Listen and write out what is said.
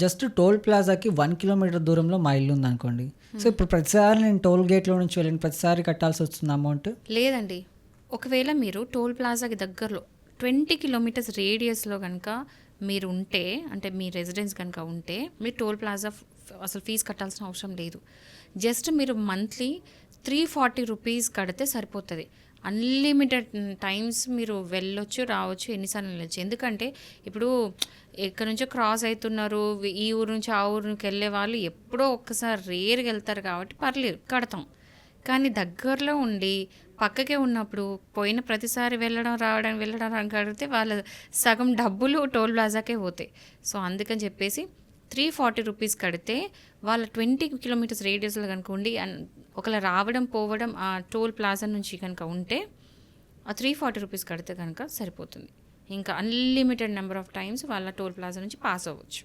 Just toll ప్లాజాకి one kilometre దూరంలో మా ఇల్లు ఉందనుకోండి. సో ఇప్పుడు ప్రతిసారి నేను టోల్ గేట్లో నుంచి వెళ్ళిన ప్రతిసారి కట్టాల్సి వస్తుంది అమౌంట్? లేదండి. ఒకవేళ మీరు టోల్ ప్లాజాకి దగ్గరలో ట్వంటీ కిలోమీటర్స్ రేడియస్లో కనుక మీరు ఉంటే అంటే మీ రెసిడెన్స్ కనుక ఉంటే మీరు టోల్ ప్లాజా అసలు ఫీజు కట్టాల్సిన అవసరం లేదు. జస్ట్ మీరు మంత్లీ త్రీ ఫార్టీ రూపీస్ కడితే సరిపోతుంది. అన్లిమిటెడ్ టైమ్స్ మీరు వెళ్ళొచ్చు రావచ్చు ఎన్నిసార్లు వెళ్ళొచ్చు. ఎందుకంటే ఇప్పుడు ఎక్కడి నుంచో క్రాస్ అవుతున్నారు ఈ ఊరు నుంచి ఆ ఊరికి వెళ్ళే వాళ్ళు ఎప్పుడో ఒక్కసారి రేరుగా వెళ్తారు కాబట్టి పర్లేదు కడతాం. కానీ దగ్గరలో ఉండి పక్కకే ఉన్నప్పుడు పోయిన ప్రతిసారి వెళ్ళడం రావడం వెళ్ళడం కడితే వాళ్ళ సగం డబ్బులు టోల్ ప్లాజాకే పోతాయి. సో అందుకని చెప్పేసి త్రీ ఫార్టీ రూపీస్ కడితే వాళ్ళ ట్వంటీ కిలోమీటర్స్ రేడియస్లో కనుక ఉండి ఒకవేళ రావడం పోవడం ఆ టోల్ ప్లాజా నుంచి కనుక ఉంటే ఆ త్రీ ఫార్టీ రూపీస్ కడితే కనుక సరిపోతుంది. ఇంకా అన్లిమిటెడ్ నెంబర్ ఆఫ్ టైమ్స్ వాళ్ళ టోల్ ప్లాజా నుంచి పాస్ అవ్వచ్చు.